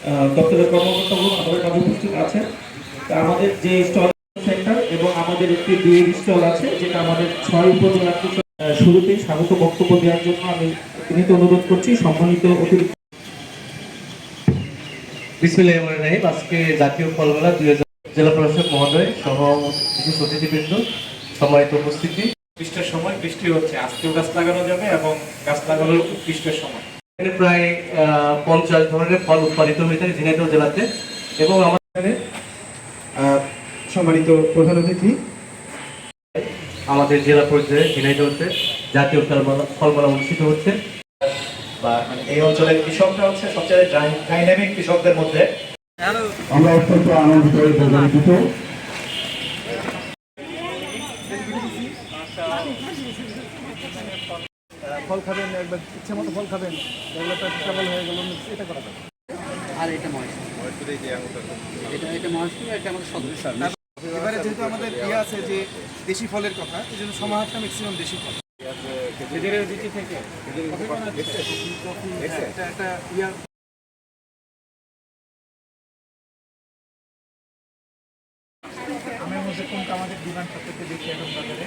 আহ, দপ্তরের কর্মকর্তাগুলো আমাদের কাছে উপস্থিত আছেন তা আমাদের যে স্টল সেন্টার এবং আমাদের একটি দুয়ের স্টল আছে যেটা আমাদের ছয় উপজেলা শুরুতেই স্বাগত বক্তব্য দেওয়ার জন্য আমি বিনীত অনুরোধ করছি। সম্মানিত অতিরিক্ত বিসমিল্লাহ আজকে জাতীয় ফলমেলা দুই হাজার জেলা প্রশাসক মহোদয় সহ বিশেষ অতিথিবৃন্দ সম্মানিত উপস্থিতি। বৃষ্টির সময় বৃষ্টি হচ্ছে। আজকেও গাছ লাগানো যাবে এবং গাছ লাগানোর উৎকৃষ্টের সময়। এখানে প্রায় পঞ্চাশ ধরনের ফল উৎপাদিত হয়ে থাকে ঝিনাইদহ জেলাতে। এবং আমাদের এখানে সম্মানিত প্রধান অতিথি, আমাদের জেলা পর্যায়ে ঝিনাইদহতে জাতীয় ফলমেলা অনুষ্ঠিত হচ্ছে। বা মানে এই অঞ্চলের কৃষকরা হচ্ছে কৃষকদের মধ্যে। ফল খাবেন একবার ইচ্ছে মতো ফল খাবেন এগুলো হয়ে গেল এটা করা যাবে। আর এটা মহেশপুর। এটা এটা এটা আমাদের সদস্য এবারে যেহেতু আমাদের ইয়ে আছে যে দেশি ফলের কথা এই জন্য সমাহারটা ম্যাক্সিমাম দেশি ফল। এটা একটা ইয়া আমের মধ্যে কোনটা আমাদের ডিমান্ড সবথেকে বেশি এখন বাজারে?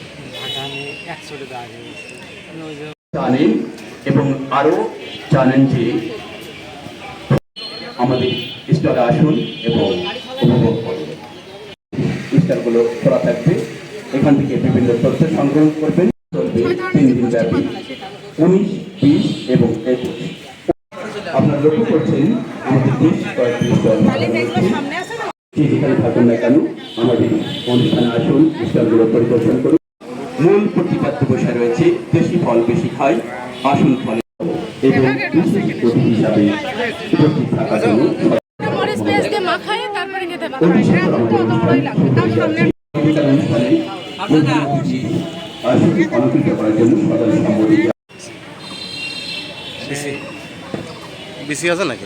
জানেন এবং আরও জানেন যে আমাদের স্টলে আসুন এবং উপভোগ করুন। স্টলগুলো খোলা থাকবে। এখান থেকে বিভিন্ন তথ্য সংগ্রহ করবেন। চলবে তিন দিন ব্যাপী। উনিশ, বিশ এবং একুশ। আপনারা লক্ষ্য করছেন, আমাদের বেশ কয়েকটি স্টল যে যেখানে থাকুন না কেন, আমাদের অনুষ্ঠানে আসুন, স্টলগুলো পরিদর্শন করুন। মূল প্রতিপাদ্য বসে রয়েছে দেশি ফল বেশি খাই আসুন ফলে এবং বিশেষ অতিথি হিসাবে উপস্থিত থাকার জন্য করার জন্য সম্মতি বিসি আছে নাকি?